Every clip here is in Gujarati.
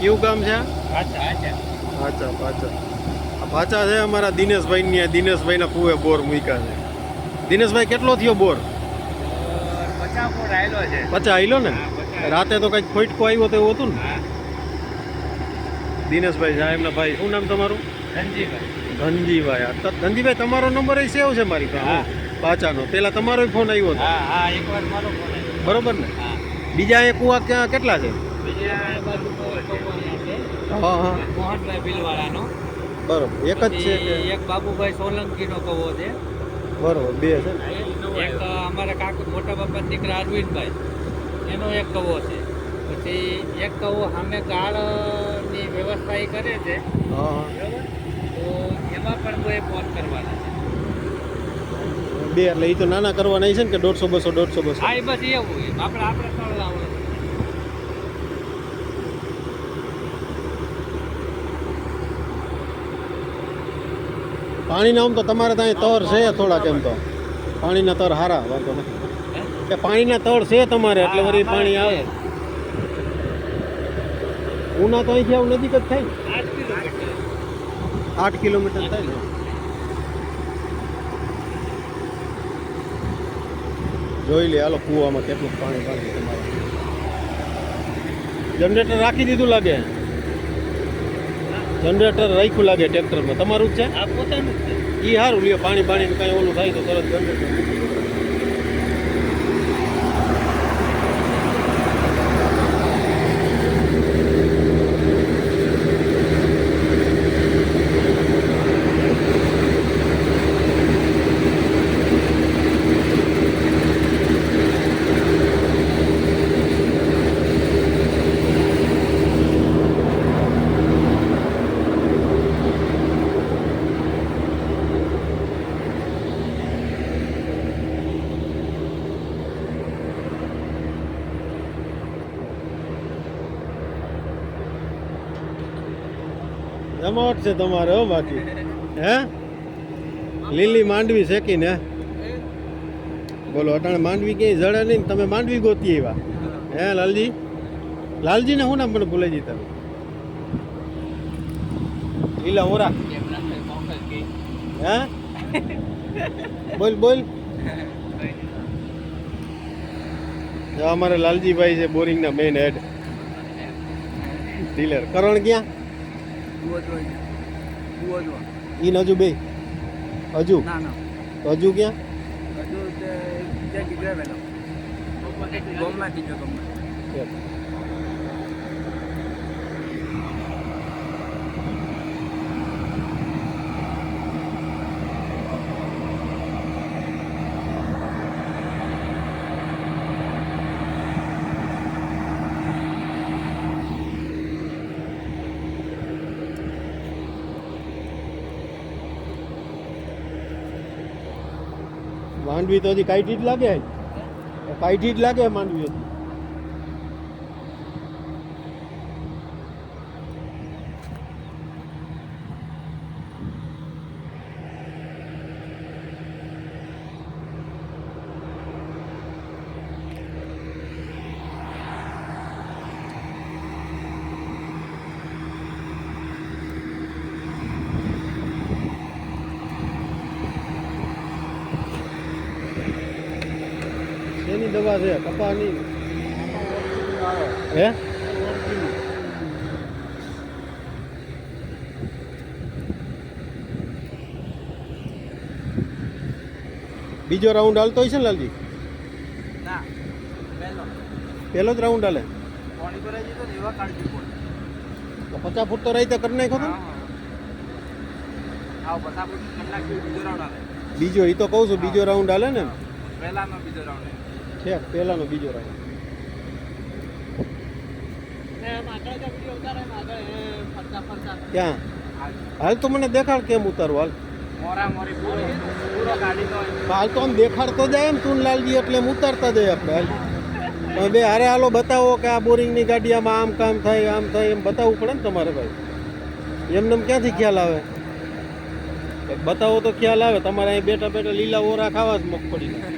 કયું ગામ છે? પાછા પાછા. આ પાચા છે અમારા દિનેશભાઈ ની દિનેશભાઈના કુએ બોર મૂક્યા છે. દિનેશભાઈ કેટલો થયો બોર? પચા આવેલો ને? રાતે તો કંઈક ફોટકો આવ્યો તો એવું હતું ને? દિનેશભાઈ સાહેબના ભાઈ. શું નામ તમારું? ધનજીભાઈ. ધનજીભાઈ. ધનજીભાઈ તમારો નંબર એ સેવ છે મારી પાસે હા. પાચાનો પેલા તમારો ફોન આવ્યો હતો. બરોબર ને? બીજા એ કુવા ક્યાં કેટલા છે? મોહનભાઈ ભીલવાળાનો. બરોબર. એક જ છે કે? એક બાબુભાઈ સોલંકીનો કવો છે. બરોબર બે છે? એક અમારા કાકા મોટા બાપા દીકરા અરવિંદભાઈ. એનો એક કવો છે. પછી એક કવો સામે ગાળની વ્યવસ્થા એ કરે છે. બરાબર તો એમાં પણ કોઈ ફોન કરવાના છે. બે એટલે એ તો નાના કરવાના છે ને કે દોઢસો બસો દોઢસો બસો? હા એ બસ એવું આપણે આપણે ત્રણ લાવવાનું પાણીના આમ તો તમારે ત્યાં તર છે થોડાક એમ તો. પાણીના તર હારા વાંધો નથી? કે પાણીના તળ છે તમારે એટલે વળી પાણી આવે. ઉના તો અહીંથી આવું નજીક જ થાય આઠ કિલોમીટર. આઠ કિલોમીટર થાય ને? જોઈ લે હાલો કૂવામાં કેટલું પાણી પાણી તમારે. જનરેટર રાખી દીધું લાગે. જનરેટર રાખ્યું લાગે ટ્રેક્ટરમાં તમારું જ છે? આ પોતાનું જ છે. એ સારું લ્યો પાણી પાણી કાંઈ ઓલું થાય તો તરત જનરેટર જમાવટ છે તમારે, હો બાકી. હે? લીલી માંડવી શેકીને બોલો, અટાણે માંડવી ક્યાંય જડે નહીં તમે માંડવી ગોતી એવા હે, લાલજી? લાલજી ને શું નામ પણ ભૂલાઈ જતા લીલા ઓરા હે? બોલ બોલ. અમારે લાલજીભાઈ છે બોરિંગના મેઇન હેડ ડીલર કરણ ક્યાં? ઈ ને હજુ? બે હજુ હજુ ક્યાં? હજુ માંડવી તો હજી કાઢી જ લાગે? કાઢી જ લાગે માંડવી હજી? દવા છે કપાની. હે? બીજો રાઉન્ડ હાલતો હોય છે ને લાલજી? ના પહેલો. જ રાઉન્ડ હાલે? પચાસ ફૂટ તો રહી તો કરી નાખો તો બીજો એ તો કહું છું બીજો રાઉન્ડ હાલે ને. પહેલાનો બીજો રાઉન્ડ છે પહેલાનો બીજો રાઉન્ડ. ક્યાં? હાલ તો મને દેખાડ કેમ ઉતારવું હાલ? હાલ તો આમ દેખાડતો જાય એમ તું લાલજી એટલે એમ ઉતારતા જાય આપણે હાલ. બે હારે હાલો બતાવો કે આ બોરિંગની ગાડી આમાં આમ કામ થાય આમ થાય એમ બતાવવું પડે ને તમારે ભાઈ. એમને ક્યાંથી ખ્યાલ આવે? બતાવો તો ખ્યાલ આવે તમારે અહીં બેઠા બેઠા લીલા ઓરા ખાવા જ મગફળીના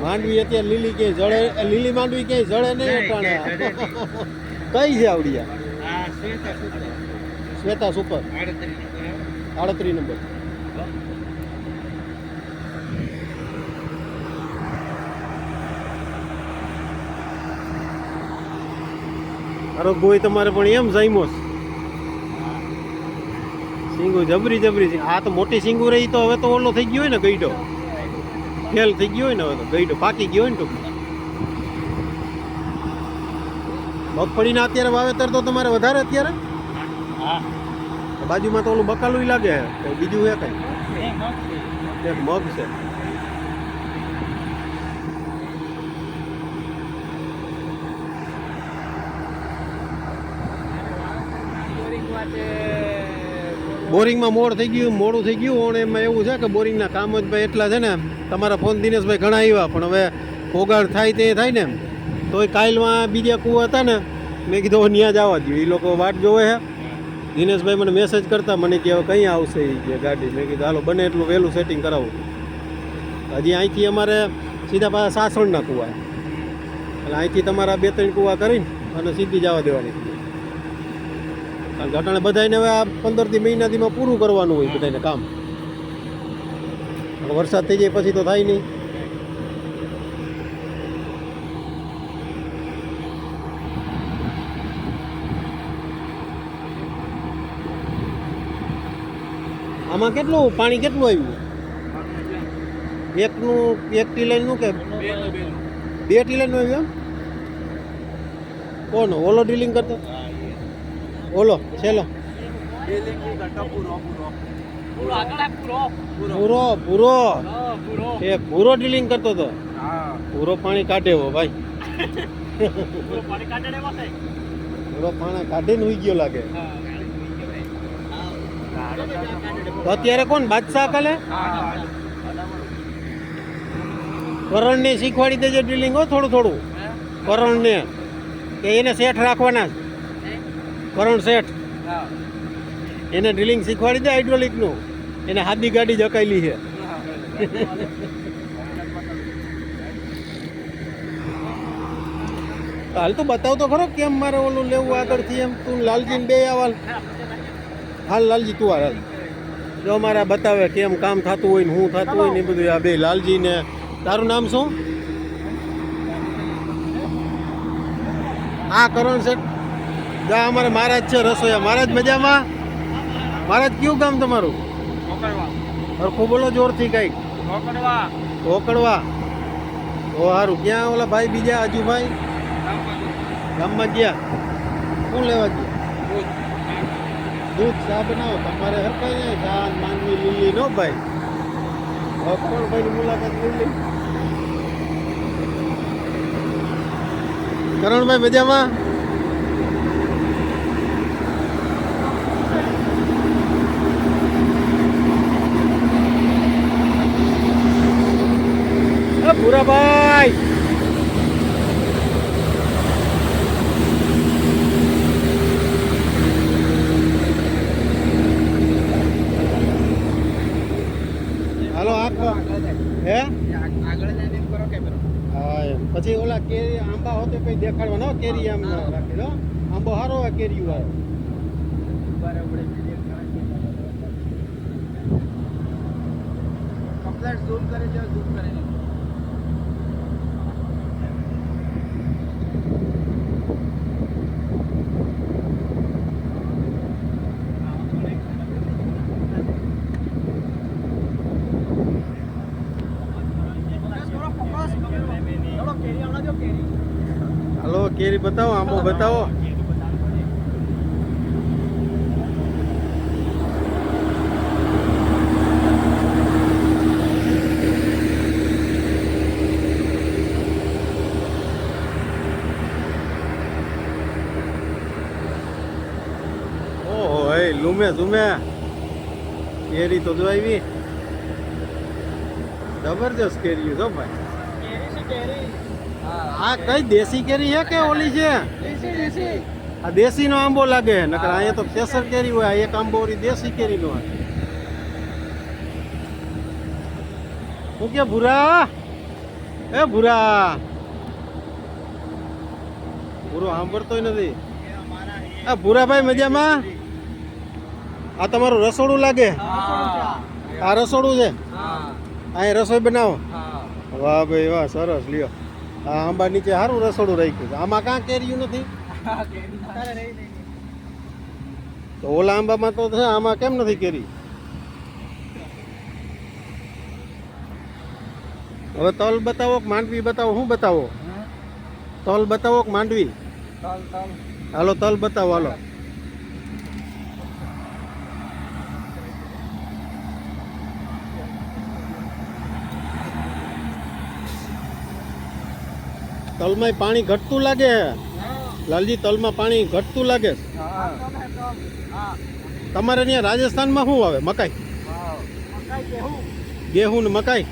માંડવી અત્યારે લીલી કે જળે લીલી માંડવી ક્યાંય જળે નહીં અટાણે કઈ છે આવડિયા? શ્વેતા સુપર. આડત્રીસ નંબર. અરે ગોય તમારે પણ એમ છે. સિંગુ જબરી જબરી આ તો મોટી સિંગુ રહી તો હવે તો ઓલો થઈ ગયો હોય ને ગઈડો. ફેલ થઈ ગયો હોય ને હવે તો ગઈડો. પાકી ગયો હોય ને ટૂંકમાં. મગફળીના અત્યારે વાવેતર તો તમારે વધારે અત્યારે? હા. બાજુમાં તો ઓલું બકાલું લાગે. છે બીજું હે કઈ? એક મગ છે. માટે બોરિંગમાં મોડ થઈ ગયું, મોડું થઈ ગયું અને એમાં એવું છે કે બોરિંગના કામ જ ભાઈ એટલા છે ને તમારા ફોન દિનેશભાઈ ઘણા આવ્યા, પણ હવે પોગાડ થાય તે થાય ને તો એ કાલમાં બીજા કૂવા હતા ને, મેં કીધું ત્યાં આવવા દઉં એ લોકો વાટ જોવે છે. દિનેશભાઈ મને મેસેજ કરતા, મને કે હવે કંઈ આવશે એ કે ગાડી? મેં કીધું, હાલો, બને એટલું વહેલું સેટિંગ કરાવું. હજી અહીંથી અમારે સીધા પાછા સાસણના કૂવા એટલે અહીંથી તમારા બે ત્રણ કૂવા કરીને અને સીધી જવા દેવાની. કારણ કે અટાણે બધાને હવે આ પંદરથી મહિનાથીમાં પૂરું કરવાનું હોય બધાને કામ. વરસાદ થઈ જાય પછી તો થાય નહીં. આમાં કેટલું? પાણી કેટલું આવ્યું? એકનું એક ટીલાઈનું કે. બે ટીલાઈનું આવ્યું એમ? કોનો? ઓલો ડ્રિલિંગ કરતો? એ. છેલ્લો. પૂરો પૂરો એ પૂરો ડીલિંગ કરતો હતો. પૂરો પાણી કાઢે હો ભાઈ. પૂરો પાણી કાઢીને ઉઈ ગયો લાગે. તો અત્યારે કોણ બાદશાહ કાલે? કરણને શીખવાડી દેજે ડ્રિલિંગ હો થોડું થોડું. કરણને કે એને શેઠ રાખવાના છે. કરણ શેઠ. એને ડ્રિલિંગ શીખવાડી દે હાઇડ્રોલિકનું એને હાદી ગાડી જકાયેલી છે. હાલ તો બતાવ તો ખરો કેમ મારે ઓલું લેવું આગળથી એમ? તું લાલજીને બે આવાલ હાલ લાલજી, તું હાલ. જો મારા બતાવે કેમ કામ થતું હોય ને શું થતું હોય ને એ બધું. આ બે લાલજી ને તારું નામ શું? હા કરણ શેઠ. જા, અમારે મહારાજ છે, રસોયા. મહારાજ, મજામાં? મહારાજ, કયું ગામ તમારું? હરખું બોલો, જોરથી કંઈક. ઓકડવા ઓ સારું ક્યાં ઓલા ભાઈ બીજા આજુભાઈ ગામમાં ગયા. શું લેવા ગયા? દૂધ ચા બનાવો. તમારે હરખાઈ જાય ચા ને માંડવી લીલી, નો ભાઈ? કરણભાઈની મુલાકાત લીલી કરણભાઈ, મજામાં? ભૂરાભાઈ હાલો આપ હે આગળ જઈને કરો કેમેરો હા પછી ઓલા કેરી આંબા હોતે કઈ દેખાડવા ન કેરી આમ રાખી દો આંબો સારો હોય કેરી વાળો કમ્પ્લેટ ઝૂમ કરી છે ઝૂમ કરી હાલો, કેરી બતાવો, આંબો બતાવો. ઓહો એ લૂમે ઝુમે. કેરી તો જો આવી. જબરજસ્ત કેરી જો ભાઈ. આ કઈ દેશી કેરી છે કે ઓલી છે? આ દેશી. નો આંબો લાગે નકર અહીંયા તો કેસર કેરી હોય આ એક આંબો દેશી કેરી નો હું કે ભૂરા? એ ભૂરા. ભૂરો સાંભળતો નથી. આ ભૂરાભાઈ મજામાં? આ તમારું રસોડું લાગે? આ રસોડું છે? અહીં રસોઈ બનાવો? વાહ ભાઈ વાહ સરસ લ્યો. આ આંબા નીચે સારું રસોડું રાખ્યું છે. આમાં કાં કેર્યું નથી? તો ઓલા આંબામાં તો છે આમાં કેમ નથી કેરી? હવે તલ બતાવો કે માંડવી બતાવો? શું બતાવો? તલ બતાવો કે માંડવી? હાલો તલ બતાવો હાલો. તલમાં પાણી ઘટતું લાગે? લાલજી તલમાં પાણી ઘટતું લાગે? તમારે ત્યાં રાજસ્થાનમાં શું આવે? મકાઈ? ગેહું ને મકાઈ?